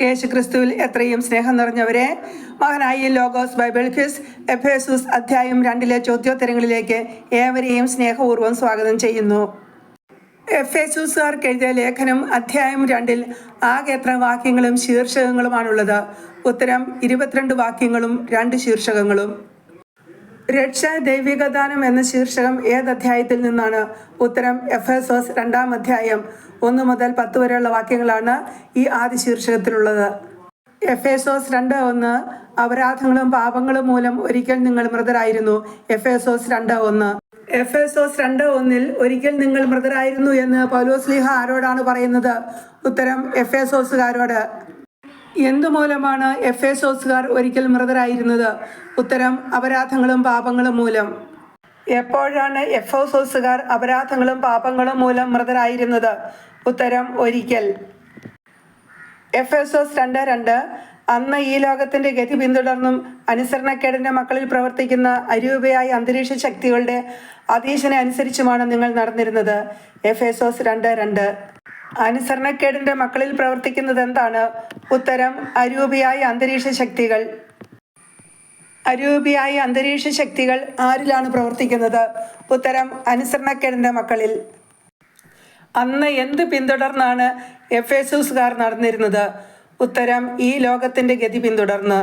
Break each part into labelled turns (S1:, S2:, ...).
S1: യേശുക്രിസ്തുവിൽ എത്രയും സ്നേഹം നിറഞ്ഞവരെ മകനായി ലോഗോസ് ബൈബിൾ ക്വിസ് എഫേസൂസ് അധ്യായം രണ്ടിലെ ചോദ്യോത്തരങ്ങളിലേക്ക് ഏവരെയും സ്നേഹപൂർവം സ്വാഗതം ചെയ്യുന്നു. എഫേസൂസുകാർക്ക് എഴുതിയ ലേഖനം അധ്യായം രണ്ടിൽ ആകെ എത്ര വാക്യങ്ങളും ശീർഷകങ്ങളുമാണുള്ളത്? ഉത്തരം ഇരുപത്തിരണ്ട് വാക്യങ്ങളും രണ്ട് ശീർഷകങ്ങളും. രക്ഷ ദൈവികദാനം എന്ന ശീർഷകം ഏത് അധ്യായത്തിൽ നിന്നാണ്? ഉത്തരം എഫേസോസ് രണ്ടാം അധ്യായം ഒന്ന് മുതൽ പത്ത് വരെയുള്ള വാക്യങ്ങളാണ് ഈ ആദ്യ ശീർഷകത്തിലുള്ളത് എഫേസോസ് രണ്ട് ഒന്ന് അപരാധങ്ങളും പാപങ്ങളും മൂലം ഒരിക്കൽ നിങ്ങൾ മൃതരായിരുന്നു. എഫേസോസ് രണ്ട് ഒന്ന്. എഫേസോസ് രണ്ട് ഒന്നിൽ ഒരിക്കൽ നിങ്ങൾ മൃതരായിരുന്നു എന്ന് പൗലോസ്ലിഹ ആരോടാണ് പറയുന്നത്? ഉത്തരം എഫേസോസുകാരോട്. എന്തുമൂലമാണ് എഫേസോസുകാർ ഒരിക്കൽ മൃതരായിരുന്നത്? ഉത്തരം അപരാധങ്ങളും പാപങ്ങളും മൂലം. എപ്പോഴാണ് എഫോസോസുകാർ അപരാധങ്ങളും പാപങ്ങളും മൂലം മൃതരായിരുന്നത്? ഉത്തരം ഒരിക്കൽ. എഫേസോസ് രണ്ട് രണ്ട്. അന്ന് ഈ ലോകത്തിന്റെ ഗതി പിന്തുടർന്നും അനുസരണക്കേടിന്റെ മക്കളിൽ പ്രവർത്തിക്കുന്ന അരൂപയായ അന്തരീക്ഷ ശക്തികളുടെ അതീശനെ അനുസരിച്ചുമാണ് നിങ്ങൾ നടന്നിരുന്നത്. എഫേസോസ് രണ്ട് രണ്ട്. അനുസരണക്കേടിന്റെ മക്കളിൽ പ്രവർത്തിക്കുന്നത് എന്താണ് ഉത്തരം അരൂപിയായ അന്തരീക്ഷ ശക്തികൾ. അരൂപിയായ അന്തരീക്ഷ ശക്തികൾ ആരിലാണ് പ്രവർത്തിക്കുന്നത്? ഉത്തരം അനുസരണക്കേടിന്റെ മക്കളിൽ. അന്ന് എന്ത് പിന്തുടർന്നാണ് എഫേസൂസുകാർ നടന്നിരുന്നത്? ഉത്തരം ഈ ലോകത്തിന്റെ ഗതി പിന്തുടർന്ന്.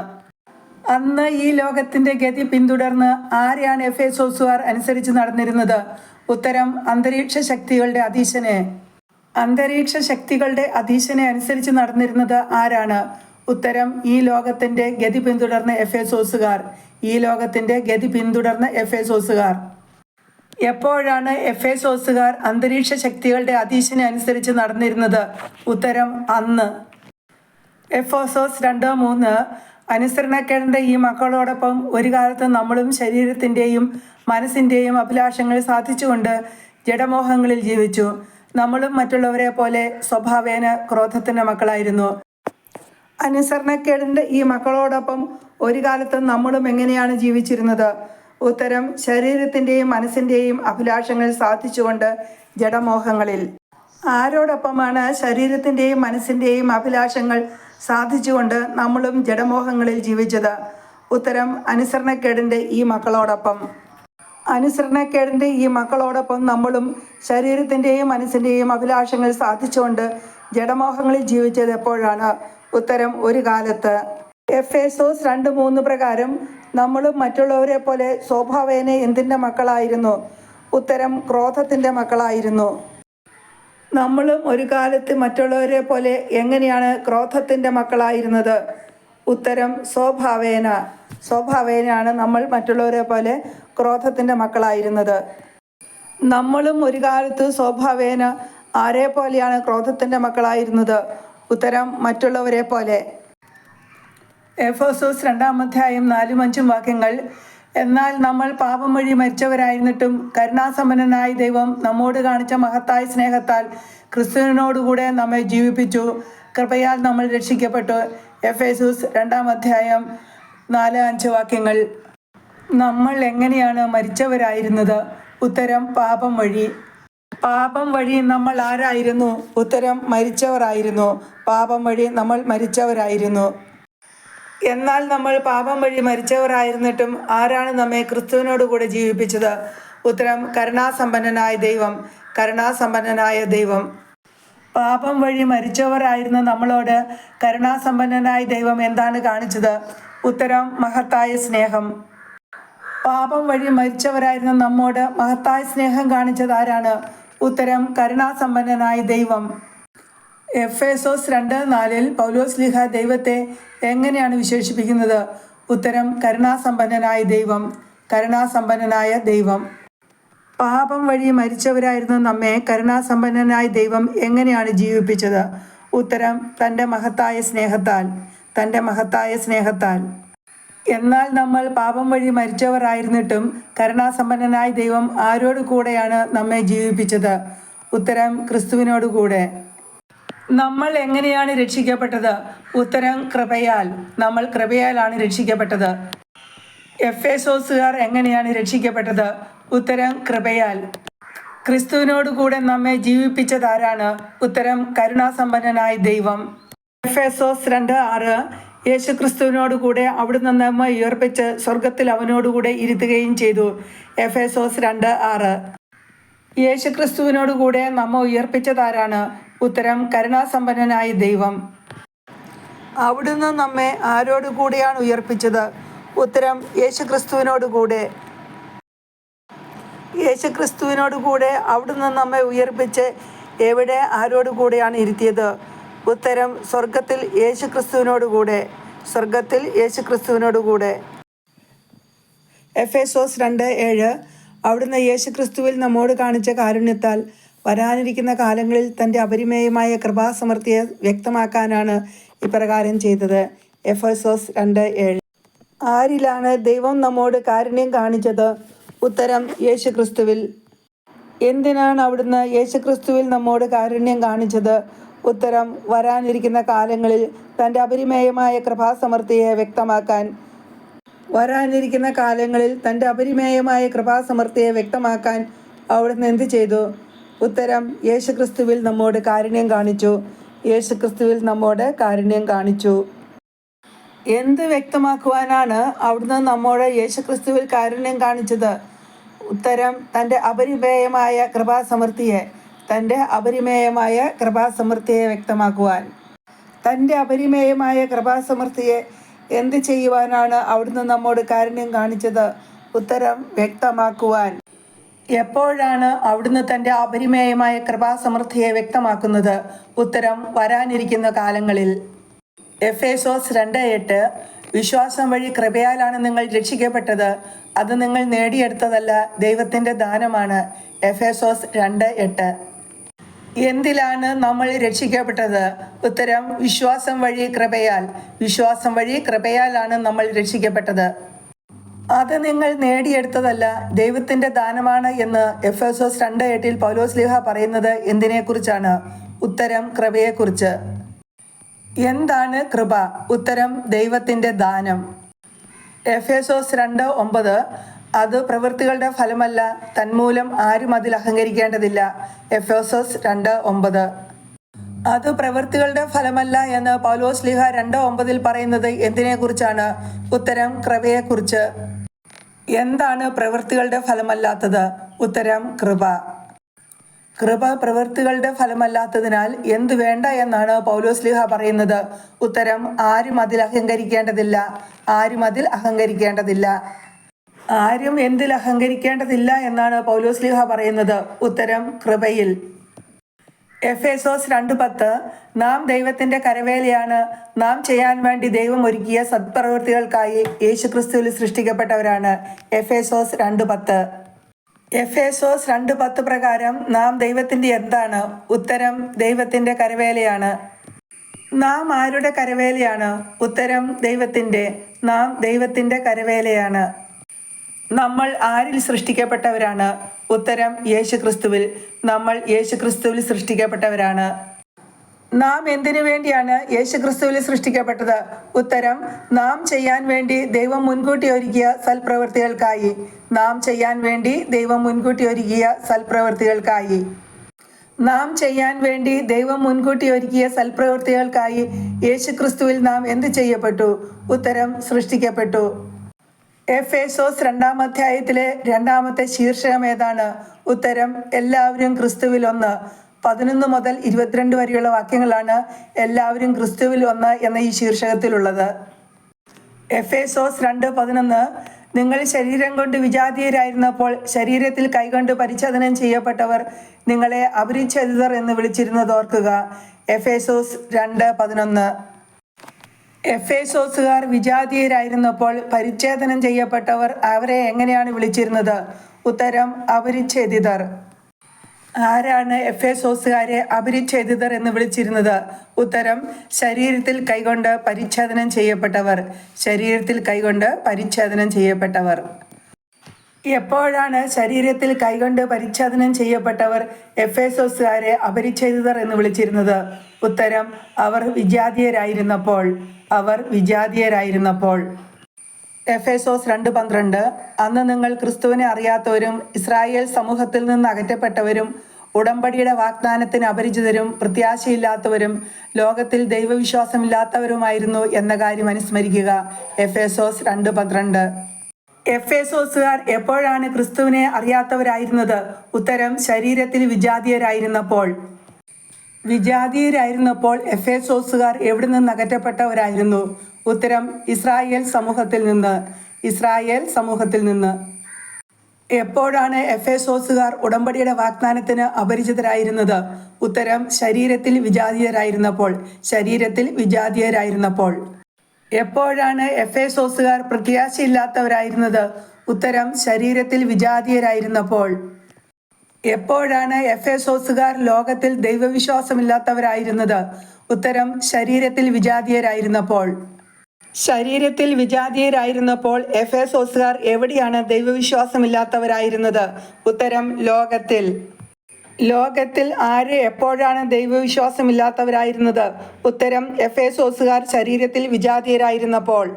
S1: അന്ന് ഈ ലോകത്തിന്റെ ഗതി പിന്തുടർന്ന് ആരെയാണ് എഫേസോസുകാർ അനുസരിച്ച് നടന്നിരുന്നത്? ഉത്തരം അന്തരീക്ഷ ശക്തികളുടെ അധീശനെ. അന്തരീക്ഷ ശക്തികളുടെ അധീശനെ അനുസരിച്ച് നടന്നിരുന്നത് ആരാണ്? ഉത്തരം ഈ ലോകത്തിന്റെ ഗതി പിന്തുടർന്ന എഫ് എസോസുകാർ ഈ ലോകത്തിന്റെ ഗതി പിന്തുടർന്ന എഫ് എസോസുകാർ എപ്പോഴാണ് എഫ് എസോസുകാർ അന്തരീക്ഷ ശക്തികളുടെ അധീശനെ അനുസരിച്ച് നടന്നിരുന്നത്? ഉത്തരം അന്ന്. എഫ് ഓസോസ് രണ്ട് മൂന്ന്. അനുസരണക്കേടിന്റെ ഈ മക്കളോടൊപ്പം ഒരു കാലത്ത് നമ്മളും ശരീരത്തിന്റെയും മനസ്സിന്റെയും അഭിലാഷങ്ങൾ സാധിച്ചുകൊണ്ട് ജഡമോഹങ്ങളിൽ ജീവിച്ചു. നമ്മളും മറ്റുള്ളവരെ പോലെ സ്വഭാവേന ക്രോധത്തിന്റെ മക്കളായിരുന്നു. അനുസരണക്കേടിന്റെ ഈ മക്കളോടൊപ്പം ഒരു കാലത്ത് നമ്മളും എങ്ങനെയാണ് ജീവിച്ചിരുന്നത്? ഉത്തരം ശരീരത്തിന്റെയും മനസ്സിന്റെയും അഭിലാഷങ്ങൾ സാധിച്ചുകൊണ്ട് ജഡമോഹങ്ങളിൽ. ആരോടൊപ്പമാണ് ശരീരത്തിന്റെയും മനസ്സിന്റെയും അഭിലാഷങ്ങൾ സാധിച്ചുകൊണ്ട് നമ്മളും ജഡമോഹങ്ങളിൽ ജീവിച്ചത്? ഉത്തരം അനുസരണക്കേടിന്റെ ഈ മക്കളോടൊപ്പം. അനുസരണക്കേടിന്റെ ഈ മക്കളോടൊപ്പം നമ്മളും ശരീരത്തിന്റെയും മനസ്സിന്റെയും അഭിലാഷങ്ങൾ സാധിച്ചുകൊണ്ട് ജഡമോഹങ്ങളിൽ ജീവിച്ചത് എപ്പോഴാണ്? ഉത്തരം ഒരു കാലത്ത്. എഫ് എസോസ് രണ്ട് മൂന്ന് പ്രകാരം നമ്മളും മറ്റുള്ളവരെ പോലെ സ്വഭാവേന എന്തിന്റെ മക്കളായിരുന്നു? ഉത്തരം ക്രോധത്തിന്റെ മക്കളായിരുന്നു. നമ്മളും ഒരു കാലത്ത് മറ്റുള്ളവരെ പോലെ എങ്ങനെയാണ് ക്രോധത്തിന്റെ മക്കളായിരുന്നത്? ഉത്തരം സ്വഭാവേന. സ്വഭാവേനയാണ് നമ്മൾ മറ്റുള്ളവരെ പോലെ ക്രോധത്തിന്റെ മക്കളായിരുന്നത്. നമ്മളും ഒരു കാലത്ത് സ്വഭാവേന ആരെ പോലെയാണ് ക്രോധത്തിന്റെ മക്കളായിരുന്നത്? ഉത്തരം മറ്റുള്ളവരെ പോലെ. എഫോസോസ് രണ്ടാം അധ്യായം നാലും അഞ്ചും വാക്യങ്ങൾ എന്നാൽ നമ്മൾ പാപം വഴി മരിച്ചവരായിരുന്നിട്ടും കരുണാസമ്പന്നനായ ദൈവം നമ്മോട് കാണിച്ച മഹത്തായ സ്നേഹത്താൽ ക്രിസ്തുവിനോടുകൂടെ നമ്മെ ജീവിപ്പിച്ചു. കൃപയാൽ നമ്മൾ രക്ഷിക്കപ്പെട്ടു. എഫേസൂസ് രണ്ടാം അധ്യായം നാല് അഞ്ച് വാക്യങ്ങൾ നമ്മൾ എങ്ങനെയാണ് മരിച്ചവരായിരുന്നത്? ഉത്തരം പാപം വഴി. പാപം വഴി നമ്മൾ ആരായിരുന്നു? ഉത്തരം മരിച്ചവരായിരുന്നു. പാപം വഴി നമ്മൾ മരിച്ചവരായിരുന്നു. എന്നാൽ നമ്മൾ പാപം വഴി മരിച്ചവരായിരുന്നിട്ടും ആരാണ് നമ്മെ ക്രിസ്തുവിനോട് കൂടെ ജീവിപ്പിച്ചത്? ഉത്തരം കരുണാസമ്പന്നനായ ദൈവം. കരുണാസമ്പന്നനായ ദൈവം. പാപം വഴി മരിച്ചവരായിരുന്ന നമ്മളോട് കരുണാസമ്പന്നനായ ദൈവം എന്താണ് കാണിച്ചത്? ഉത്തരം മഹത്തായ സ്നേഹം. പാപം വഴി മരിച്ചവരായിരുന്ന നമ്മോട് മഹത്തായ സ്നേഹം കാണിച്ചത് ആരാണ്? ഉത്തരം കരുണാസമ്പന്നനായ ദൈവം. എഫ് എഫേസോസ് രണ്ട് നാലിൽ പൗലോസ് ലിഹ ദൈവത്തെ എങ്ങനെയാണ് വിശേഷിപ്പിക്കുന്നത്? ഉത്തരം കരുണാസമ്പന്നനായ ദൈവം കരുണാസമ്പന്നനായ ദൈവം. പാപം വഴി മരിച്ചവരായിരുന്ന നമ്മെ കരുണാസമ്പന്നനായ ദൈവം എങ്ങനെയാണ് ജീവിപ്പിച്ചത്? ഉത്തരം തന്റെ മഹത്തായ സ്നേഹത്താൽ തന്റെ മഹത്തായ സ്നേഹത്താൽ. എന്നാൽ നമ്മൾ പാപം വഴി മരിച്ചവരായിരുന്നിട്ടും കരുണാസമ്പന്നനായ ദൈവം ആരോട് കൂടെയാണ് നമ്മെ ജീവിപ്പിച്ചത്? ഉത്തരം ക്രിസ്തുവിനോട് കൂടെ. നമ്മൾ എങ്ങനെയാണ് രക്ഷിക്കപ്പെട്ടത്? ഉത്തരം കൃപയാൽ. നമ്മൾ കൃപയാലാണ് രക്ഷിക്കപ്പെട്ടത്. എഫ് എസോസുകാർ എങ്ങനെയാണ് രക്ഷിക്കപ്പെട്ടത്? ഉത്തരം കൃപയാൽ. ക്രിസ്തുവിനോട് കൂടെ നമ്മെ ജീവിപ്പിച്ചതാരാണ് ഉത്തരം കരുണാസമ്പന്നനായ ദൈവം. എഫ് എസോസ് രണ്ട് ആറ് യേശുക്രിസ്തുവിനോട് കൂടെ അവിടുന്ന് നമ്മെ ഉയർപ്പിച്ച് സ്വർഗത്തിൽ അവനോടുകൂടെ ഇരുത്തുകയും ചെയ്തു. എഫ് എഫേസോസ് രണ്ട് ആറ്. യേശുക്രിസ്തുവിനോട് കൂടെ നമ്മെ ഉയർപ്പിച്ചതാരാണ്? ഉത്തരം കരുണാസമ്പന്നനായ ദൈവം. അവിടുന്ന് നമ്മെ ആരോട് കൂടെയാണ് ഉയർപ്പിച്ചത്? ഉത്തരം യേശുക്രിസ്തുവിനോടുകൂടെ. യേശുക്രിസ്തുവിനോടുകൂടെ യേശുക്രിസ്തുവിനോട് കൂടെ അവിടുന്ന് നമ്മെ ഉയർപ്പിച്ച് എവിടെ ആരോടുകൂടെയാണ് ഇരുത്തിയത്? ഉത്തരം സ്വർഗത്തിൽ യേശു കൂടെ സ്വർഗത്തിൽ യേശു കൂടെ എഫ് എസോസ് രണ്ട് ഏഴ്. അവിടുന്ന് യേശുക്രിസ്തുവിൽ നമ്മോട് കാണിച്ച കാരുണ്യത്താൽ വരാനിരിക്കുന്ന കാലങ്ങളിൽ തന്റെ അപരിമേയമായ കൃപാസമൃദ്ധിയെ വ്യക്തമാക്കാനാണ് ഇപ്രകാരം ചെയ്തത്. എഫ് എസോസ് രണ്ട് ഏഴ്. ആരിലാണ് ദൈവം നമ്മോട് കാരുണ്യം കാണിച്ചത്? ഉത്തരം യേശുക്രിസ്തുവിൽ. എന്തിനാണ് അവിടുന്ന് യേശുക്രിസ്തുവിൽ നമ്മോട് കാരുണ്യം കാണിച്ചത്? ഉത്തരം വരാനിരിക്കുന്ന കാലങ്ങളിൽ തന്റെ അപരിമേയമായ കൃപാസമൃദ്ധിയെ വ്യക്തമാക്കാൻ വരാനിരിക്കുന്ന കാലങ്ങളിൽ തന്റെ അപരിമേയമായ കൃപാസമൃദ്ധിയെ വ്യക്തമാക്കാൻ അവിടുന്ന് എന്ത് ചെയ്തു? ഉത്തരം യേശുക്രിസ്തുവിൽ നമ്മോട് കാരുണ്യം കാണിച്ചു. യേശുക്രിസ്തുവിൽ നമ്മോട് കാരുണ്യം കാണിച്ചു. എന്ത് വ്യക്തമാക്കുവാനാണ് അവിടുന്ന് നമ്മോട് യേശുക്രിസ്തുവിൽ കാരുണ്യം കാണിച്ചത്? ഉത്തരം തന്റെ അപരിമേയമായ കൃപാസമൃദ്ധിയെ തന്റെ അപരിമേയമായ കൃപാസമൃദ്ധിയെ വ്യക്തമാക്കുവാൻ. തന്റെ അപരിമേയമായ കൃപാസമൃദ്ധിയെ എന്ത് ചെയ്യുവാനാണ് അവിടുന്ന് നമ്മോട് കാരുണ്യം കാണിച്ചത്? ഉത്തരം വ്യക്തമാക്കുവാൻ. എപ്പോഴാണ് അവിടുന്ന് തന്റെ അപരിമേയമായ കൃപാസമൃദ്ധിയെ വ്യക്തമാക്കുന്നത്? ഉത്തരം വരാനിരിക്കുന്ന കാലങ്ങളിൽ. എഫ് എഫേസോസ് രണ്ട് എട്ട് വിശ്വാസം വഴി കൃപയാലാണ് നിങ്ങൾ രക്ഷിക്കപ്പെട്ടത്. അത് നിങ്ങൾ നേടിയെടുത്തതല്ല ദൈവത്തിന്റെ ദാനമാണ്. എഫ് എഫേസോസ് രണ്ട് എട്ട്. എന്തിലാണ് നമ്മൾ രക്ഷിക്കപ്പെട്ടത്? ഉത്തരം വിശ്വാസം വഴി കൃപയാൽ. വിശ്വാസം വഴി കൃപയാലാണ് നമ്മൾ രക്ഷിക്കപ്പെട്ടത്. അത് നിങ്ങൾ നേടിയെടുത്തതല്ല ദൈവത്തിന്റെ ദാനമാണ് എന്ന് എഫ് എസ് എസ് രണ്ട് എട്ടിൽ പൗലോസ് ലിഹ പറയുന്നത് എന്തിനെക്കുറിച്ചാണ്? ഉത്തരം കൃപയെക്കുറിച്ച്. എന്താണ് കൃപ? ഉത്തരം ദൈവത്തിന്റെ ദാനം. എഫ് എസ് രണ്ട് ഒമ്പത് അത് പ്രവൃത്തികളുടെ ഫലമല്ല. തന്മൂലം ആരും അതിൽ അഹങ്കരിക്കേണ്ടതില്ല. എഫേസോസ് രണ്ട് ഒമ്പത്. അത് പ്രവൃത്തികളുടെ ഫലമല്ല എന്ന് പൗലോസ് ലിഹ രണ്ട് ഒമ്പതിൽ പറയുന്നത് എന്തിനെക്കുറിച്ചാണ്? ഉത്തരം കൃപയെക്കുറിച്ച്. എന്താണ് പ്രവൃത്തികളുടെ ഫലമല്ലാത്തത്? ഉത്തരം കൃപ. കൃപ പ്രവൃത്തികളുടെ ഫലമല്ലാത്തതിനാൽ എന്ത് വേണ്ട എന്നാണ് പൗലോസ് ലിഹ പറയുന്നത്. ഉത്തരം ആരും അതിൽ അഹങ്കരിക്കേണ്ടതില്ല. ആരും അതിൽ അഹങ്കരിക്കേണ്ടതില്ല. ആരും എന്തിൽ അഹങ്കരിക്കേണ്ടതില്ല എന്നാണ് പൗലോസ് ലിഹ പറയുന്നത്. ഉത്തരം കൃപയിൽ. എഫ് എസോസ് രണ്ട് പത്ത് നാം ദൈവത്തിന്റെ കരവേലയാണ്. നാം ചെയ്യാൻ വേണ്ടി ദൈവം ഒരുക്കിയ സത്പ്രവൃത്തികൾക്കായി യേശുക്രിസ്തുവിൽ സൃഷ്ടിക്കപ്പെട്ടവരാണ്. എഫ് എസോസ് രണ്ട് പത്ത്. എഫ് എസോസ് രണ്ട് പത്ത് പ്രകാരം നാം ദൈവത്തിന്റെ എന്താണ്? ഉത്തരം ദൈവത്തിന്റെ കരവേലയാണ്. നാം ആരുടെ കരവേലയാണ്? ഉത്തരം ദൈവത്തിന്റെ. നാം ദൈവത്തിന്റെ കരവേലയാണ്. നമ്മൾ ആരിൽ സൃഷ്ടിക്കപ്പെട്ടവരാണ്? ഉത്തരം യേശുക്രിസ്തുവിൽ. നമ്മൾ യേശുക്രിസ്തുവിൽ സൃഷ്ടിക്കപ്പെട്ടവരാണ്. നാം എന്തിനു വേണ്ടിയാണ് യേശുക്രിസ്തുവിൽ സൃഷ്ടിക്കപ്പെട്ടത്? ഉത്തരം നാം ചെയ്യാൻ വേണ്ടി ദൈവം മുൻകൂട്ടി ഒരുക്കിയ സൽപ്രവൃത്തികൾക്കായി. നാം ചെയ്യാൻ വേണ്ടി ദൈവം മുൻകൂട്ടി ഒരുക്കിയ സൽപ്രവൃത്തികൾക്കായി. നാം ചെയ്യാൻ വേണ്ടി ദൈവം മുൻകൂട്ടി ഒരുക്കിയ സൽപ്രവൃത്തികൾക്കായി യേശുക്രിസ്തുവിൽ നാം എന്ത് ചെയ്യപ്പെട്ടു? ഉത്തരം സൃഷ്ടിക്കപ്പെട്ടു. എഫ് എസോസ് രണ്ടാം അധ്യായത്തിലെ രണ്ടാമത്തെ ശീർഷകം ഏതാണ്? ഉത്തരം എല്ലാവരും ക്രിസ്തുവിൽ ഒന്ന് പതിനൊന്ന് മുതൽ ഇരുപത്തിരണ്ട് വരെയുള്ള വാക്യങ്ങളാണ് എല്ലാവരും ക്രിസ്തുവിൽ ഒന്ന് എന്ന ഈ ശീർഷകത്തിലുള്ളത്. എഫ് എസോസ് രണ്ട് പതിനൊന്ന് നിങ്ങൾ ശരീരം കൊണ്ട് വിജാതീയരായിരുന്നപ്പോൾ ശരീരത്തിൽ കൈകൊണ്ട് പരിച്ഛേദനം ചെയ്യപ്പെട്ടവർ നിങ്ങളെ അപരിച്ഛേദിതർ എന്ന് വിളിച്ചിരുന്നത് ഓർക്കുക. എഫേസോസ് രണ്ട് പതിനൊന്ന് എഫേസോസുകാർ വിജാതീയരായിരുന്നപ്പോൾ പരിച്ഛേദനം ചെയ്യപ്പെട്ടവർ അവരെ എങ്ങനെയാണ് വിളിച്ചിരുന്നത്? ഉത്തരം അപരിച്ഛേദിതർ. ആരാണ് എഫേസോസുകാരെ അപരിച്ഛേദിതർ എന്ന് വിളിച്ചിരുന്നത്? ഉത്തരം ശരീരത്തിൽ കൈകൊണ്ട് പരിച്ഛേദനം ചെയ്യപ്പെട്ടവർ. ശരീരത്തിൽ കൈകൊണ്ട് പരിച്ഛേദനം ചെയ്യപ്പെട്ടവർ. എപ്പോഴാണ് ശരീരത്തിൽ കൈകൊണ്ട് പരിച്ഛേദനം ചെയ്യപ്പെട്ടവർ എഫേസോസുകാരെ അപരിച്ഛേദിതർ എന്ന് വിളിച്ചിരുന്നത്? ഉത്തരം അവർ വിജാതീയരായിരുന്നപ്പോൾ. അവർ വിജാതീയരായിരുന്നപ്പോൾ. എഫേസോസ് രണ്ട് പന്ത്രണ്ട്. അന്ന് നിങ്ങൾ ക്രിസ്തുവിനെ അറിയാത്തവരും ഇസ്രായേൽ സമൂഹത്തിൽ നിന്ന് അകറ്റപ്പെട്ടവരും ഉടമ്പടിയുടെ വാഗ്ദാനത്തിന് അപരിചിതരും പ്രത്യാശയില്ലാത്തവരും ലോകത്തിൽ ദൈവവിശ്വാസമില്ലാത്തവരുമായിരുന്നു എന്ന കാര്യം അനുസ്മരിക്കുക. എഫേസോസ് രണ്ട് പന്ത്രണ്ട്. എഫേസോസുകാർ എപ്പോഴാണ് ക്രിസ്തുവിനെ അറിയാത്തവരായിരുന്നത്? ഉത്തരം ശരീരത്തിൽ വിജാതീയരായിരുന്നപ്പോൾ. വിജാതീയരായിരുന്നപ്പോൾ സോസുകാർ എവിടെ നിന്ന് അകറ്റപ്പെട്ടവരായിരുന്നു? ഉത്തരം ഇസ്രായേൽ സമൂഹത്തിൽ നിന്ന്. ഇസ്രായേൽ സമൂഹത്തിൽ നിന്ന്. എപ്പോഴാണ് എഫ് എസോസുകാർ ഉടമ്പടിയുടെ വാഗ്ദാനത്തിന് അപരിചിതരായിരുന്നത്? ഉത്തരം ശരീരത്തിൽ വിജാതീയരായിരുന്നപ്പോൾ. ശരീരത്തിൽ വിജാതീയരായിരുന്നപ്പോൾ. എപ്പോഴാണ് എഫ് എ സോസുകാർ പ്രത്യാശയില്ലാത്തവരായിരുന്നത്? ഉത്തരം ശരീരത്തിൽ വിജാതീയരായിരുന്നപ്പോൾ. എപ്പോഴാണ് എഫ് എ സോസുകാർ ലോകത്തിൽ ദൈവവിശ്വാസമില്ലാത്തവരായിരുന്നത്? ഉത്തരം ശരീരത്തിൽ വിജാതീയരായിരുന്നപ്പോൾ. ശരീരത്തിൽ വിജാതീയരായിരുന്നപ്പോൾ എഫ് എ സോസുകാർ എവിടെയാണ് ദൈവവിശ്വാസമില്ലാത്തവരായിരുന്നത്? ഉത്തരം ലോകത്തിൽ. ലോകത്തിൽ ആര് എപ്പോഴാണ് ദൈവവിശ്വാസമില്ലാത്തവരായിരുന്നത്? ഉത്തരം എഫേസോസുകാർ ശരീരത്തിൽ വിജാതീയരായിരുന്നപ്പോൾ.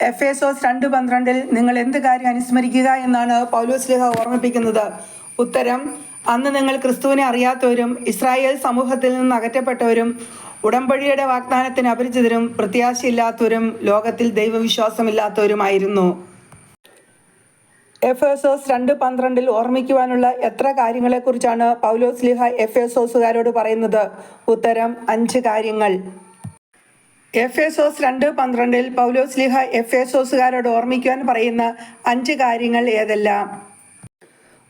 S1: എഫേസോസ് രണ്ട് പന്ത്രണ്ടിൽ നിങ്ങൾ എന്ത് കാര്യം അനുസ്മരിക്കുക എന്നാണ് പൗലോസ്ലിഹ ഓർമ്മിപ്പിക്കുന്നത്. ഉത്തരം അന്ന് നിങ്ങൾ ക്രിസ്തുവിനെ അറിയാത്തവരും ഇസ്രായേൽ സമൂഹത്തിൽ നിന്ന് അകറ്റപ്പെട്ടവരും ഉടമ്പടിയുടെ വാഗ്ദാനത്തിന് അപരിചിതരും പ്രത്യാശയില്ലാത്തവരും ലോകത്തിൽ ദൈവവിശ്വാസമില്ലാത്തവരുമായിരുന്നു. എഫേസോസ് രണ്ട് പന്ത്രണ്ടിൽ ഓർമ്മിക്കുവാനുള്ള എത്ര കാര്യങ്ങളെക്കുറിച്ചാണ് പൗലോസ് ലിഹ എഫേസോസുകാരോട് പറയുന്നത്? ഉത്തരം അഞ്ച് കാര്യങ്ങൾ. എഫേസോസ് രണ്ട് പന്ത്രണ്ടിൽ പൗലോസ് ലിഹ എഫേസോസുകാരോട് ഓർമ്മിക്കുവാൻ പറയുന്ന അഞ്ച് കാര്യങ്ങൾ ഏതെല്ലാം?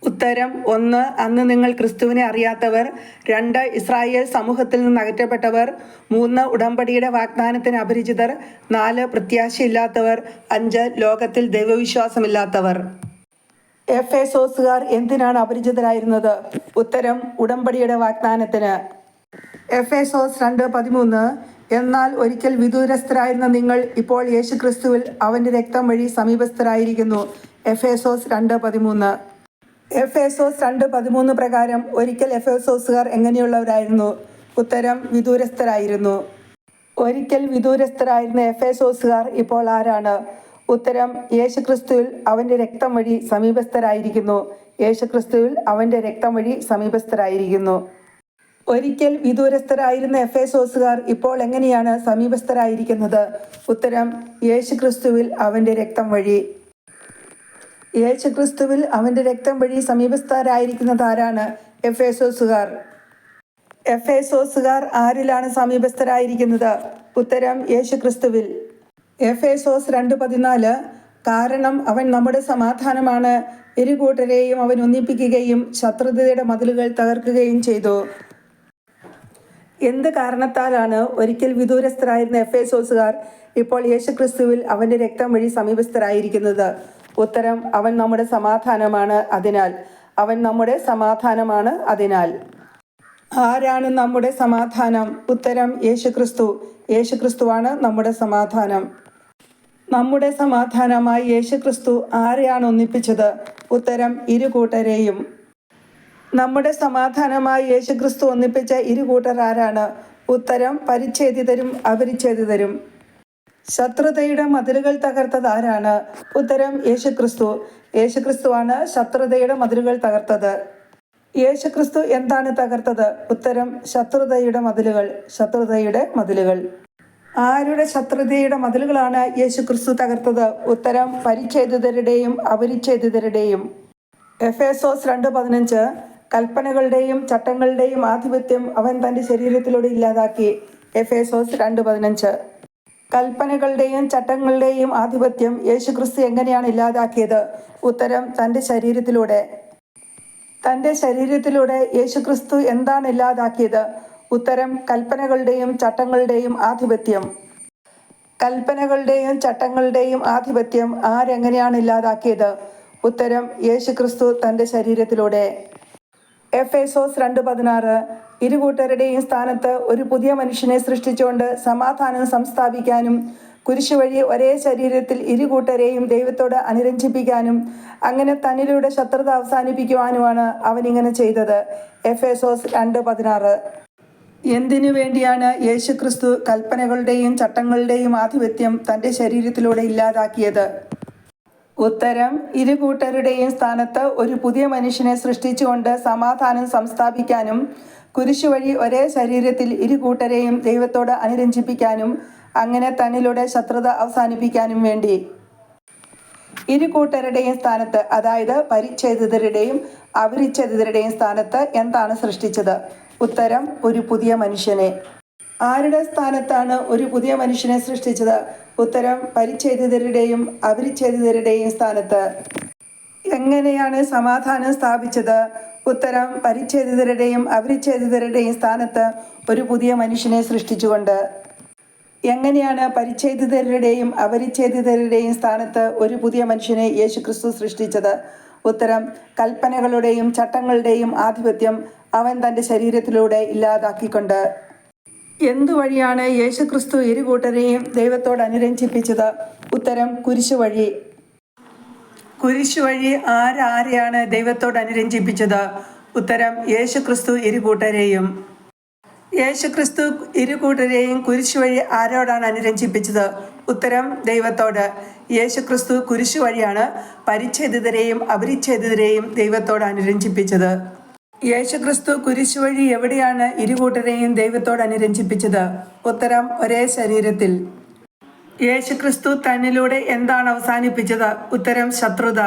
S1: ഉത്തരം ഒന്ന് അന്ന് നിങ്ങൾ ക്രിസ്തുവിനെ അറിയാത്തവർ രണ്ട് ഇസ്രായേൽ സമൂഹത്തിൽ നിന്ന് അകറ്റപ്പെട്ടവർ മൂന്ന് ഉടമ്പടിയുടെ വാഗ്ദാനത്തിന് അപരിചിതർ നാല് പ്രത്യാശയില്ലാത്തവർ അഞ്ച് ലോകത്തിൽ ദൈവവിശ്വാസമില്ലാത്തവർ. എഫേസോസുകാർ എന്തിനാണ് അപരിചിതരായിരുന്നത്? ഉത്തരം ഉടമ്പടിയുടെ വാഗ്ദാനത്തിന്. എഫ് എ സോസ് രണ്ട് പതിമൂന്ന് എന്നാൽ ഒരിക്കൽ വിദൂരസ്ഥരായിരുന്ന നിങ്ങൾ ഇപ്പോൾ യേശു ക്രിസ്തുവിൽ അവന്റെ രക്തം വഴി സമീപസ്ഥരായിരിക്കുന്നു. എഫ് എ സോസ് രണ്ട് പതിമൂന്ന്. എഫ് എ സോസ് രണ്ട് പതിമൂന്ന് പ്രകാരം ഒരിക്കൽ എഫ് എ സോസുകാർ എങ്ങനെയുള്ളവരായിരുന്നു? ഉത്തരം വിദൂരസ്ഥരായിരുന്നു. ഒരിക്കൽ വിദൂരസ്ഥരായിരുന്ന എഫ് എ സോസുകാർ ഇപ്പോൾ ആരാണ്? ഉത്തരം യേശുക്രിസ്തുവിൽ അവന്റെ രക്തം വഴി സമീപസ്ഥരായിരിക്കുന്നു. യേശുക്രിസ്തുവിൽ അവന്റെ രക്തം വഴി സമീപസ്ഥരായിരിക്കുന്നു. ഒരിക്കൽ വിദൂരസ്ഥരായിരുന്ന എഫ് എസോസുകാർ ഇപ്പോൾ എങ്ങനെയാണ് സമീപസ്ഥരായിരിക്കുന്നത്? ഉത്തരം യേശുക്രിസ്തുവിൽ അവന്റെ രക്തം വഴി. യേശുക്രിസ്തുവിൽ അവന്റെ രക്തം വഴി സമീപസ്ഥരായിരിക്കുന്നത് ആരാണ്? എഫ് എസോസുകാർ എഫ് എസോസുകാർ ആരിലാണ് സമീപസ്ഥരായിരിക്കുന്നത്? ഉത്തരം യേശുക്രിസ്തുവിൽ. എഫേസോസ് രണ്ട് പതിനാല് കാരണം അവൻ നമ്മുടെ സമാധാനമാണ്. ഇരു കൂട്ടരെയും അവൻ ഒന്നിപ്പിക്കുകയും ശത്രുതയുടെ മതിലുകൾ തകർക്കുകയും ചെയ്തു. എന്ത് കാരണത്താലാണ് ഒരിക്കൽ വിദൂരസ്ഥരായിരുന്ന എഫ് എഫേസോസുകാർ ഇപ്പോൾ യേശുക്രിസ്തുവിൽ അവന്റെ രക്തം വഴി സമീപസ്ഥരായിരിക്കുന്നത്? ഉത്തരം അവൻ നമ്മുടെ സമാധാനമാണ് അതിനാൽ. അവൻ നമ്മുടെ സമാധാനമാണ് അതിനാൽ. ആരാണ് നമ്മുടെ സമാധാനം? ഉത്തരം യേശുക്രിസ്തു. യേശുക്രിസ്തുവാണ് നമ്മുടെ സമാധാനം. നമ്മുടെ സമാധാനമായി യേശുക്രിസ്തു ആരെയാണ് ഒന്നിപ്പിച്ചത്? ഉത്തരം ഇരു കൂട്ടരെയും നമ്മുടെ സമാധാനമായി യേശുക്രിസ്തു ഒന്നിപ്പിച്ച ഇരു കൂട്ടർ ആരാണ്? ഉത്തരം പരിച്ഛേദിതരും അപരിച്ഛേദിതരും. ശത്രുതയുടെ മതിലുകൾ തകർത്തത് ആരാണ്? ഉത്തരം യേശുക്രിസ്തു. യേശുക്രിസ്തുവാണ് ശത്രുതയുടെ മതിലുകൾ തകർത്തത്. യേശുക്രിസ്തു എന്താണ് തകർത്തത്? ഉത്തരം ശത്രുതയുടെ മതിലുകൾ. ശത്രുതയുടെ മതിലുകൾ. ആരുടെ ശത്രുതയുടെ മതിലുകളാണ് യേശു ക്രിസ്തു തകർത്തത്? ഉത്തരം പരിച്ഛേദിതരുടെയും അപരിച്ഛേദിതരുടെയും. എഫേസോസ് രണ്ട് പതിനഞ്ച് കൽപ്പനകളുടെയും ചട്ടങ്ങളുടെയും ആധിപത്യം അവൻ തന്റെ ശരീരത്തിലൂടെ ഇല്ലാതാക്കി. എഫേസോസ് രണ്ട് പതിനഞ്ച്. കൽപ്പനകളുടെയും ചട്ടങ്ങളുടെയും ആധിപത്യം യേശുക്രിസ്തു എങ്ങനെയാണ് ഇല്ലാതാക്കിയത്? ഉത്തരം തന്റെ ശരീരത്തിലൂടെ. തന്റെ ശരീരത്തിലൂടെ യേശുക്രിസ്തു എന്താണ് ഇല്ലാതാക്കിയത്? ഉത്തരം കൽപ്പനകളുടെയും ചട്ടങ്ങളുടെയും ആധിപത്യം. കൽപ്പനകളുടെയും ചട്ടങ്ങളുടെയും ആധിപത്യം ആരെങ്ങനെയാണ് ഇല്ലാതാക്കിയത്? ഉത്തരം യേശുക്രിസ്തു തന്റെ ശരീരത്തിലൂടെ. എഫ് എഫേസോസ് രണ്ട് പതിനാറ് ഇരുകൂട്ടരുടെയും സ്ഥാനത്ത് ഒരു പുതിയ മനുഷ്യനെ സൃഷ്ടിച്ചുകൊണ്ട് സമാധാനം സംസ്ഥാപിക്കാനും കുരിശു വഴി ഒരേ ശരീരത്തിൽ ഇരുകൂട്ടരെയും ദൈവത്തോട് അനുരഞ്ജിപ്പിക്കാനും അങ്ങനെ തന്നിലൂടെ ശത്രുത അവസാനിപ്പിക്കുവാനുമാണ് അവൻ ഇങ്ങനെ ചെയ്തത്. എഫേസോസ് രണ്ട് പതിനാറ്. എന്തിനു വേണ്ടിയാണ് യേശുക്രിസ്തു കൽപ്പനകളുടെയും ചട്ടങ്ങളുടെയും ആധിപത്യം തന്റെ ശരീരത്തിലൂടെ ഇല്ലാതാക്കിയത്? ഉത്തരം ഇരു കൂട്ടരുടെയും സ്ഥാനത്ത് ഒരു പുതിയ മനുഷ്യനെ സൃഷ്ടിച്ചുകൊണ്ട് സമാധാനം സംസ്ഥാപിക്കാനും കുരിശു വഴി ഒരേ ശരീരത്തിൽ ഇരു കൂട്ടരെയും ദൈവത്തോട് അനുരഞ്ജിപ്പിക്കാനും അങ്ങനെ തന്നിലൂടെ ശത്രുത അവസാനിപ്പിക്കാനും വേണ്ടി. ഇരു കൂട്ടരുടെയും സ്ഥാനത്ത് അതായത് പരിച്ഛേദിതരുടെയും അപരിച്ഛേദിതരുടെയും സ്ഥാനത്ത് എന്താണ് സൃഷ്ടിച്ചത്? ഉത്തരം ഒരു പുതിയ മനുഷ്യനെ. ആരുടെ സ്ഥാനത്താണ് ഒരു പുതിയ മനുഷ്യനെ സൃഷ്ടിച്ചത്? ഉത്തരം പരിച്ഛേദിതരുടെയും അപരിച്ഛേദിതരുടെയും സ്ഥാനത്ത്. എങ്ങനെയാണ് സമാധാനം സ്ഥാപിച്ചത്? ഉത്തരം പരിച്ഛേദിതരുടെയും അപരിച്ഛേദിതരുടെയും സ്ഥാനത്ത് ഒരു പുതിയ മനുഷ്യനെ സൃഷ്ടിച്ചുകൊണ്ട്. എങ്ങനെയാണ് പരിച്ഛേദിതരുടെയും അപരിച്ഛേദിതരുടെയും സ്ഥാനത്ത് ഒരു പുതിയ മനുഷ്യനെ യേശുക്രിസ്തു സൃഷ്ടിച്ചത്? ഉത്തരം കൽപ്പനകളുടെയും ചട്ടങ്ങളുടെയും ആധിപത്യം അവൻ തന്റെ ശരീരത്തിലൂടെ ഇല്ലാതാക്കിക്കൊണ്ട് എന്തു വഴിയാണ് യേശുക്രിസ്തു ഇരുകൂട്ടരെയും ദൈവത്തോട് അനുരഞ്ജിപ്പിച്ചത്? ഉത്തരം കുരിശു വഴി. കുരിശു വഴി ആരാരെയാണ് ദൈവത്തോട് അനുരഞ്ജിപ്പിച്ചത്? ഉത്തരം യേശുക്രിസ്തു ഇരുകൂട്ടരെയും. യേശുക്രിസ്തു ഇരുകൂട്ടരെയും കുരിശു വഴി ആരോടാണ് അനുരഞ്ജിപ്പിച്ചത്? ഉത്തരം ദൈവത്തോട്. യേശുക്രിസ്തു കുരിശു വഴിയാണ് പരിച്ഛേദിതരെയും അപരിച്ഛേദിതരെയും ദൈവത്തോട് അനുരഞ്ജിപ്പിച്ചത്. യേശുക്രിസ്തു കുരിശു വഴി എവിടെയാണ് ഇരുകൂട്ടരെയും ദൈവത്തോട് അനുരഞ്ജിപ്പിച്ചത്? ഉത്തരം ഒരേ ശരീരത്തിൽ. യേശുക്രിസ്തു തന്നിലൂടെ എന്താണ് അവസാനിപ്പിച്ചത്? ഉത്തരം ശത്രുത.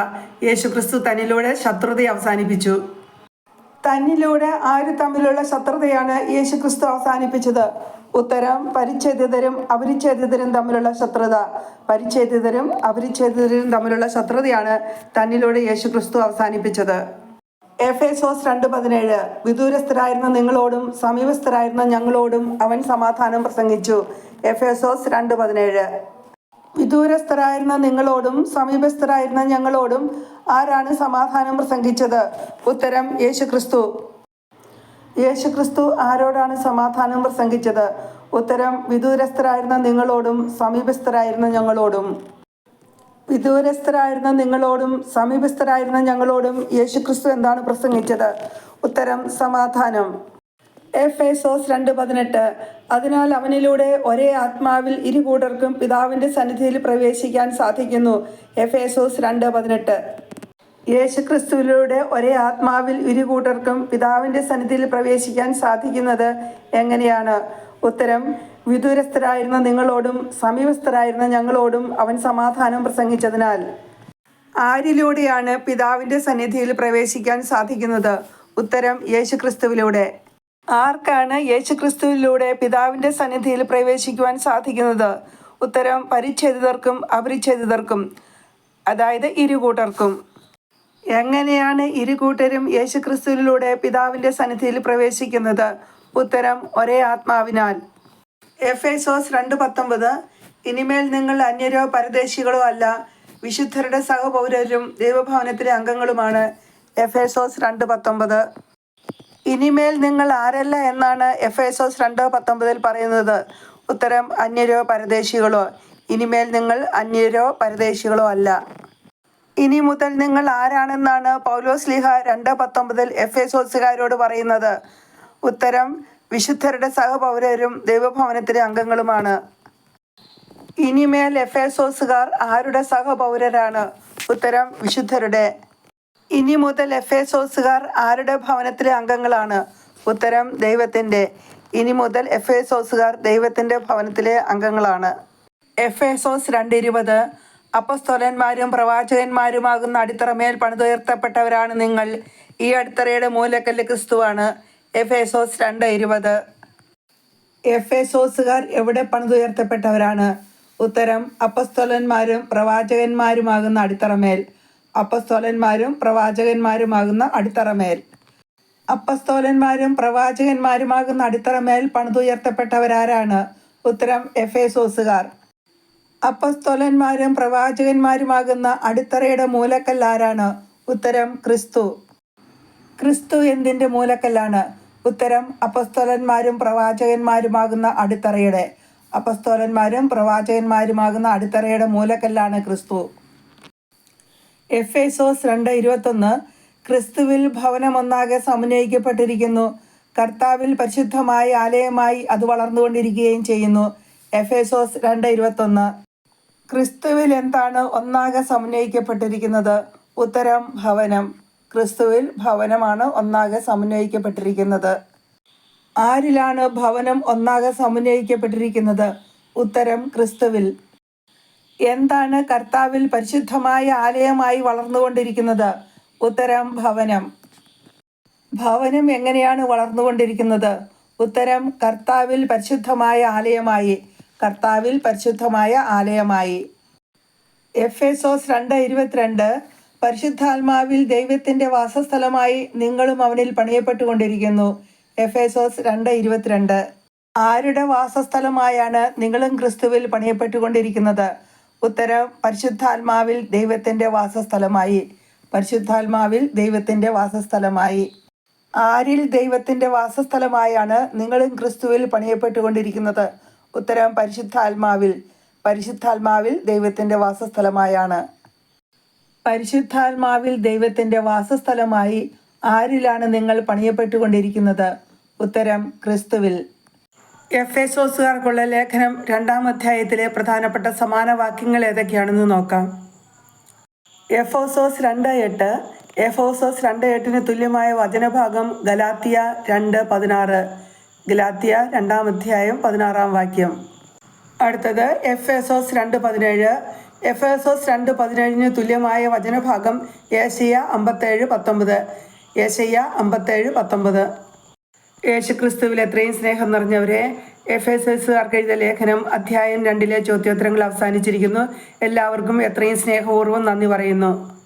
S1: യേശുക്രിസ്തു തന്നിലൂടെ ശത്രുത അവസാനിപ്പിച്ചു. തന്നിലൂടെ ആര് തമ്മിലുള്ള ശത്രുതയാണ് യേശുക്രിസ്തു അവസാനിപ്പിച്ചത്? ഉത്തരം പരിച്ഛേദിതരും അപരിച്ഛേദിതരും തമ്മിലുള്ള ശത്രുത. പരിച്ഛേദിതരും അപരിച്ഛേദിതരും തമ്മിലുള്ള ശത്രുതയാണ് തന്നിലൂടെ യേശുക്രിസ്തു അവസാനിപ്പിച്ചത്. എഫേസോസ് രണ്ട് പതിനേഴ്. വിദൂരസ്ഥരായിരുന്ന നിങ്ങളോടും സമീപസ്ഥരായിരുന്ന ഞങ്ങളോടും അവൻ സമാധാനം പ്രസംഗിച്ചു. എഫ് എഫേസോസ് രണ്ട് പതിനേഴ്. വിദൂരസ്ഥരായിരുന്ന നിങ്ങളോടും സമീപസ്ഥരായിരുന്ന ഞങ്ങളോടും ആരാണ് സമാധാനം പ്രസംഗിച്ചത്? ഉത്തരം യേശുക്രിസ്തു. യേശുക്രിസ്തു ആരോടാണ് സമാധാനം പ്രസംഗിച്ചത്? ഉത്തരം വിദൂരസ്ഥരായിരുന്ന നിങ്ങളോടും സമീപസ്ഥരായിരുന്ന ഞങ്ങളോടും. വിദൂരസ്ഥരായിരുന്ന നിങ്ങളോടും സമീപസ്ഥരായിരുന്ന ഞങ്ങളോടും യേശുക്രിസ്തു എന്താണ് പ്രസംഗിച്ചത്? ഉത്തരം സമാധാനം. എഫ് എസോസ് രണ്ട് പതിനെട്ട്. അതിനാൽ അവനിലൂടെ ഒരേ ആത്മാവിൽ ഇരു കൂട്ടർക്കും പിതാവിന്റെ സന്നിധിയിൽ പ്രവേശിക്കാൻ സാധിക്കുന്നു. എഫ് എസോസ് രണ്ട് പതിനെട്ട്. യേശുക്രിസ്തുവിലൂടെ ഒരേ ആത്മാവിൽ ഇരു കൂട്ടർക്കും പിതാവിന്റെ സന്നിധിയിൽ പ്രവേശിക്കാൻ സാധിക്കുന്നത് എങ്ങനെയാണ്? ഉത്തരം വിദൂരസ്ഥരായിരുന്ന നിങ്ങളോടും സമീപസ്ഥരായിരുന്ന ഞങ്ങളോടും അവൻ സമാധാനം പ്രസംഗിച്ചതിനാൽ ആരിലൂടെയാണ് പിതാവിന്റെ സന്നിധിയിൽ പ്രവേശിക്കാൻ സാധിക്കുന്നത്? ഉത്തരം യേശുക്രിസ്തുവിലൂടെ. ആർക്കാണ് യേശുക്രിസ്തുവിലൂടെ പിതാവിന്റെ സന്നിധിയിൽ പ്രവേശിക്കുവാൻ സാധിക്കുന്നത്? ഉത്തരം പരിച്ഛേദിതർക്കും അപരിച്ഛേദിതർക്കും അതായത് ഇരുകൂട്ടർക്കും. എങ്ങനെയാണ് ഇരുകൂട്ടരും യേശുക്രിസ്തുവിലൂടെ പിതാവിന്റെ സന്നിധിയിൽ പ്രവേശിക്കുന്നത്? ഉത്തരം ഒരേ ആത്മാവിനാൽ. എഫ് എസോസ് രണ്ട് പത്തൊമ്പത് ഇനിമേൽ നിങ്ങൾ അന്യരോ പരദേശികളോ അല്ല വിശുദ്ധരുടെ സഹപൗരരും ദൈവഭവനത്തിലെ അംഗങ്ങളുമാണ്. എഫ് എസോസ് രണ്ട് പത്തൊമ്പത്. ഇനിമേൽ നിങ്ങൾ ആരല്ല എന്നാണ് എഫ് എസോസ് രണ്ട് പത്തൊമ്പതിൽ പറയുന്നത്. ഉത്തരം അന്യരോ പരദേശികളോ. ഇനിമേൽ നിങ്ങൾ അന്യരോ പരദേശികളോ അല്ല. ഇനി മുതൽ നിങ്ങൾ ആരാണെന്നാണ് പൗലോസ് ലിഹ രണ്ട് പത്തൊമ്പതിൽ എഫ് എസോസുകാരോട് പറയുന്നത്. ഉത്തരം വിശുദ്ധരുടെ സഹപൗരരും ദൈവഭവനത്തിലെ അംഗങ്ങളുമാണ്. ഇനിമേൽ എഫ് എസോസുകാർ ആരുടെ സഹപൗരരാണ്? ഉത്തരം വിശുദ്ധരുടെ. ഇനി മുതൽ എഫ് എസോസുകാർ ആരുടെ ഭവനത്തിലെ അംഗങ്ങളാണ്? ഉത്തരം ദൈവത്തിന്റെ. ഇനി മുതൽ എഫ് എസോസുകാർ ദൈവത്തിന്റെ ഭവനത്തിലെ അംഗങ്ങളാണ്. എഫേസോസ് രണ്ട് ഇരുപത് അപ്പസ്തോലന്മാരും പ്രവാചകന്മാരുമാകുന്ന അടിത്തറമേൽ പണിതുയർത്തപ്പെട്ടവരാണ് നിങ്ങൾ. ഈ അടിത്തറയുടെ മൂലക്കല്ല് ക്രിസ്തുവാണ്. എഫ് എസോസ് രണ്ട് ഇരുപത്. എഫ് എസോസുകാർ എവിടെ പണിതുയർത്തപ്പെട്ടവരാണ്? ഉത്തരം അപ്പസ്തോലന്മാരും പ്രവാചകന്മാരുമാകുന്ന അടിത്തറമേൽ. അപ്പസ്തോലന്മാരും പ്രവാചകന്മാരുമാകുന്ന അടിത്തറമേൽ. അപ്പസ്തോലന്മാരും പ്രവാചകന്മാരുമാകുന്ന അടിത്തറമേൽ പണിതുയർത്തപ്പെട്ടവരാരാണ്? ഉത്തരം എഫ് എസോസുകാർ അപ്പസ്തോലന്മാരും പ്രവാചകന്മാരുമാകുന്ന അടിത്തറയുടെ മൂലക്കല്ലാരാണ്? ഉത്തരം ക്രിസ്തു. ക്രിസ്തു എന്തിന്റെ മൂലക്കല്ലാണ്? ഉത്തരം അപസ്തോലന്മാരും പ്രവാചകന്മാരുമാകുന്ന അടിത്തറയുടെ അപസ്തോലന്മാരും പ്രവാചകന്മാരുമാകുന്ന അടിത്തറയുടെ മൂലക്കല്ലാണ് ക്രിസ്തു. എഫ് എസോസ് രണ്ട് ഇരുപത്തൊന്ന് ക്രിസ്തുവിൽ ഭവനമൊന്നാകെ സമന്വയിക്കപ്പെട്ടിരിക്കുന്നു. കർത്താവിൽ പരിശുദ്ധമായ ആലയമായി അത് വളർന്നുകൊണ്ടിരിക്കുകയും ചെയ്യുന്നു. എഫ് എസോസ് രണ്ട് ഇരുപത്തൊന്ന്. ക്രിസ്തുവിൽ എന്താണ് ഒന്നാകെ സമന്വയിക്കപ്പെട്ടിരിക്കുന്നത്? ഉത്തരം ഭവനം. ക്രിസ്തുവിൽ ഭവനമാണ് ഒന്നാകെ സമന്വയിക്കപ്പെട്ടിരിക്കുന്നത്. ആരിലാണ് ഭവനം ഒന്നാകെ സമന്വയിക്കപ്പെട്ടിരിക്കുന്നത്? ഉത്തരം ക്രിസ്തുവിൽ. എന്താണ് കർത്താവിൽ പരിശുദ്ധമായ ആലയമായി വളർന്നുകൊണ്ടിരിക്കുന്നത്? ഉത്തരം ഭവനം. ഭവനം എങ്ങനെയാണ് വളർന്നുകൊണ്ടിരിക്കുന്നത്? ഉത്തരം കർത്താവിൽ പരിശുദ്ധമായ ആലയമായി. കർത്താവിൽ പരിശുദ്ധമായ ആലയമായി. എഫ് എസ് ഓസ് രണ്ട് ഇരുപത്തിരണ്ട് പരിശുദ്ധാത്മാവിൽ ദൈവത്തിന്റെ വാസസ്ഥലമായി നിങ്ങളും അവനിൽ പണിയപ്പെട്ടുകൊണ്ടിരിക്കുന്നു. എഫ് എസോസ് രണ്ട് ഇരുപത്തിരണ്ട്. ആരുടെ വാസസ്ഥലമായാണ് നിങ്ങളും ക്രിസ്തുവിൽ പണിയപ്പെട്ടുകൊണ്ടിരിക്കുന്നത്? ഉത്തരം പരിശുദ്ധാത്മാവിൽ ദൈവത്തിന്റെ വാസസ്ഥലമായി. പരിശുദ്ധാത്മാവിൽ ദൈവത്തിന്റെ വാസസ്ഥലമായി. ആരിൽ ദൈവത്തിന്റെ വാസസ്ഥലമായാണ് നിങ്ങളും ക്രിസ്തുവിൽ പണിയപ്പെട്ടുകൊണ്ടിരിക്കുന്നത്? ഉത്തരം പരിശുദ്ധാത്മാവിൽ. പരിശുദ്ധാത്മാവിൽ ദൈവത്തിന്റെ വാസസ്ഥലമായാണ്. പരിശുദ്ധാത്മാവിൽ ദൈവത്തിന്റെ വാസസ്ഥലമായി ആരിലാണ് നിങ്ങൾ പണിയപ്പെട്ടുകൊണ്ടിരിക്കുന്നത്? ഉത്തരം ക്രിസ്തുവിൽ. എഫ് എസോസുകാർക്കുള്ള ലേഖനം രണ്ടാം അധ്യായത്തിലെ പ്രധാനപ്പെട്ട സമാന വാക്യങ്ങൾ ഏതൊക്കെയാണെന്ന് നോക്കാം. എഫോസോസ് രണ്ട് എട്ട് എഫോസോസ് രണ്ട് എട്ടിന് തുല്യമായ വചനഭാഗം ഗലാത്തിയ രണ്ട് പതിനാറ്. ഗലാത്തിയ രണ്ടാം അധ്യായം പതിനാറാം വാക്യം. അടുത്തത് എഫ് എസോസ് രണ്ട് പതിനേഴ് എഫ് എസ് എസ് രണ്ട് പതിനേഴിന് തുല്യമായ വചനഭാഗം ഏഷ്യ അമ്പത്തേഴ് പത്തൊമ്പത്. ഏഷ്യ അമ്പത്തേഴ് പത്തൊമ്പത്. യേശുക്രിസ്തുവിൽ എത്രയും സ്നേഹം നിറഞ്ഞവരെ എഫ് എസ് എസുകാർക്ക് എഴുതിയ ലേഖനം അധ്യായം രണ്ടിലെ ചോദ്യോത്തരങ്ങൾ അവസാനിച്ചിരിക്കുന്നു. എല്ലാവർക്കും എത്രയും സ്നേഹപൂർവം നന്ദി പറയുന്നു.